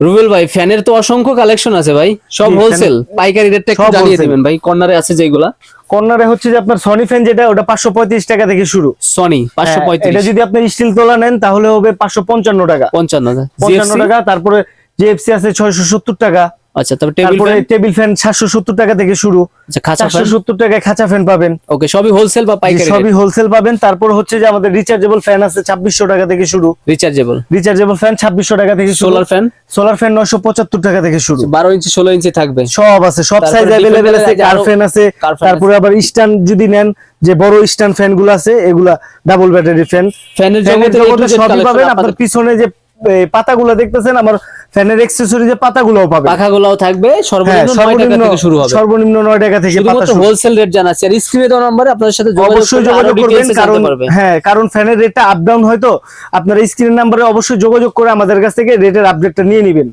রুবেল ভাই ফ্যানের তো অসংখ্য কালেকশন আছে ভাই। সব হোলসেল পাইকারি রেটটা একটু জানিয়ে। দিবেন ভাই কর্নারে আছে যেগুলা কর্নারে হচ্ছে যে আপনার সনি ফ্যান যেটা ওটা পাঁচশো পঁয়ত্রিশ টাকা থেকে শুরু। সনি পাঁচশো হ্যাঁ, এটা যদি আপনি স্টিল তোলা নেন তাহলে হবে পাঁচশো পঞ্চান্ন টাকা। পঞ্চান্ন পঞ্চান্ন টাকা তারপরে জিএফসি আছে ছয়শো সত্তর টাকা। আচ্ছা তারপর টেবিল ফ্যান টেবিল ফ্যান সাতশো সত্তর টাকা থেকে শুরু। আচ্ছা খাঁচা ফ্যান সত্তর টাকায় খাঁচা ফ্যান পাবেন। ওকে সবই হোলসেল বা পাইকারি সবই হোলসেল পাবেন। তারপর হচ্ছে যে আমাদের রিচার্জেবল ফ্যান আছে ছাব্বিশশো টাকা থেকে শুরু। রিচার্জেবল রিচার্জেবল ফ্যান ছাব্বিশশো টাকা থেকে সোলার ফ্যান সোলার ফ্যান নয়শো পঁচাত্তর টাকা থেকে শুরু। বারো ইঞ্চি ষোলো ইঞ্চি থাকবে। সব আছে সব সাইজ different আছে কার ফ্যান আছে। তারপরে আবার স্ট্যান্ড যদি নেন যে বড় স্ট্যান্ড ফ্যানগুলো আছে এগুলা ডাবল ব্যাটারি ফ্যান ফ্যানের জগতে সবই পাবেন। আপনার পিছনে যে পাতাগুলো দেখতেছেন আমার ফ্যানের অ্যাক্সেসরি যে পাতাগুলোও পাবে পাখাগুলোও থাকবে হ্যাঁ সর্বনিম্ন 9 টাকা থেকে শুরু হবে। সর্বনিম্ন নয় টাকা থেকে পাতা। হোলসেল রেট জানাচ্ছি। আর স্ক্রিনে দেওয়া নম্বরে আপনাদের সাথে যোগাযোগ অবশ্যই যোগাযোগ করবেন কারণ হ্যাঁ কারণ ফ্যানের রেটটা আপ ডাউন হয়তো আপনার স্ক্রিন নাম্বারে অবশ্যই যোগাযোগ করে আমাদের কাছ থেকে রেটের আপডেটটা নিয়ে নেবেন।